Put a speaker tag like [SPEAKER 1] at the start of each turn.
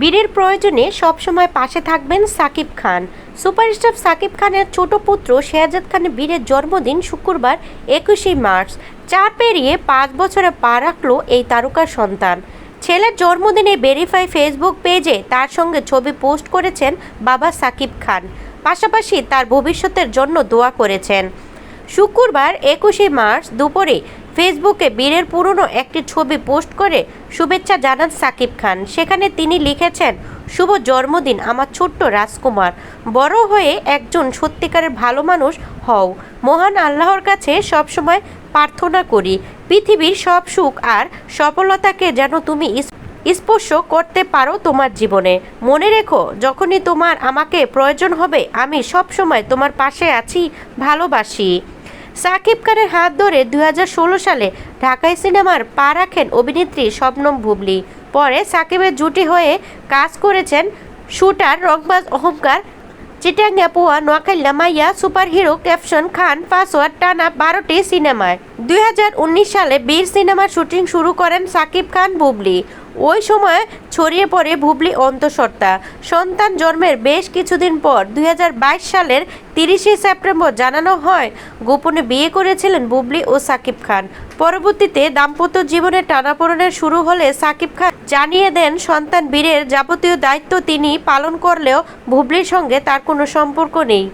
[SPEAKER 1] বীরের প্রয়োজনে সবসময় পাশে থাকবেন সাকিব খান। সুপারস্টার সাকিব খানের ছোট পুত্র শেহজাদ খানের বীরের জন্মদিন শুক্রবার একুশে মার্চ। চার পেরিয়ে পাঁচ বছরে পা রাখল এই তারকার সন্তান। ছেলের জন্মদিনে ভেরিফাই ফেসবুক পেজে তার সঙ্গে ছবি পোস্ট করেছেন বাবা সাকিব খান। পাশাপাশি তার ভবিষ্যতের জন্য দোয়া করেছেন। শুক্রবার একুশে মার্চ দুপুরে ফেসবুকে বীরের পুরনো একটি ছবি পোস্ট করে শুভেচ্ছা জানান সাকিব খান। সেখানে তিনি লিখেছেন, শুভ জন্মদিন, আমার ছোট্ট রাজকুমার। বড় হয়ে একজন সত্যিকারের ভালো মানুষ হও। মহান আল্লাহর কাছে সবসময় প্রার্থনা করি। পৃথিবীর সব সুখ আর সফলতাকে যেন তুমি স্পর্শ করতে পারো তোমার জীবনে। মনে রেখো, যখনই তোমার আমাকে প্রয়োজন হবে, আমি সব সময় তোমার পাশে আছি, ভালোবাসি। সাকিব খানের হাত ধরে দু হাজার ষোলো সালে ঢাকাই সিনেমার পা রাখেন অভিনেত্রী শবনম ভুবলি পরে সাকিবের জুটি হয়ে কাজ করেছেন শুটার রংবাজ অহংকার, চিটাঙ্গা পোয়া নোয়াখালী মাইয়া, সুপারহিরো, ক্যাপশন খান, পাসওয়ার্ড টানা বারোটি সিনেমায়। দুই হাজার উনিশ সালে বীর সিনেমার শুটিং শুরু করেন সাকিব খান বুবলি। ওই সময় ছড়িয়ে পড়ে ভুবলি অন্তঃসত্ত্বা। সন্তান জন্মের বেশ কিছুদিন পর দু হাজার বাইশ সালের তিরিশে সেপ্টেম্বর জানানো হয়, গোপনে বিয়ে করেছিলেন বুবলি ও সাকিব খান। পরবর্তীতে দাম্পত্য জীবনে টানাপোড়েনের শুরু হলে সাকিব খান জানিয়ে দেন, সন্তান বীরের যাবতীয় দায়িত্ব তিনি পালন করলেও বুবলির সঙ্গে তার কোনো সম্পর্ক নেই।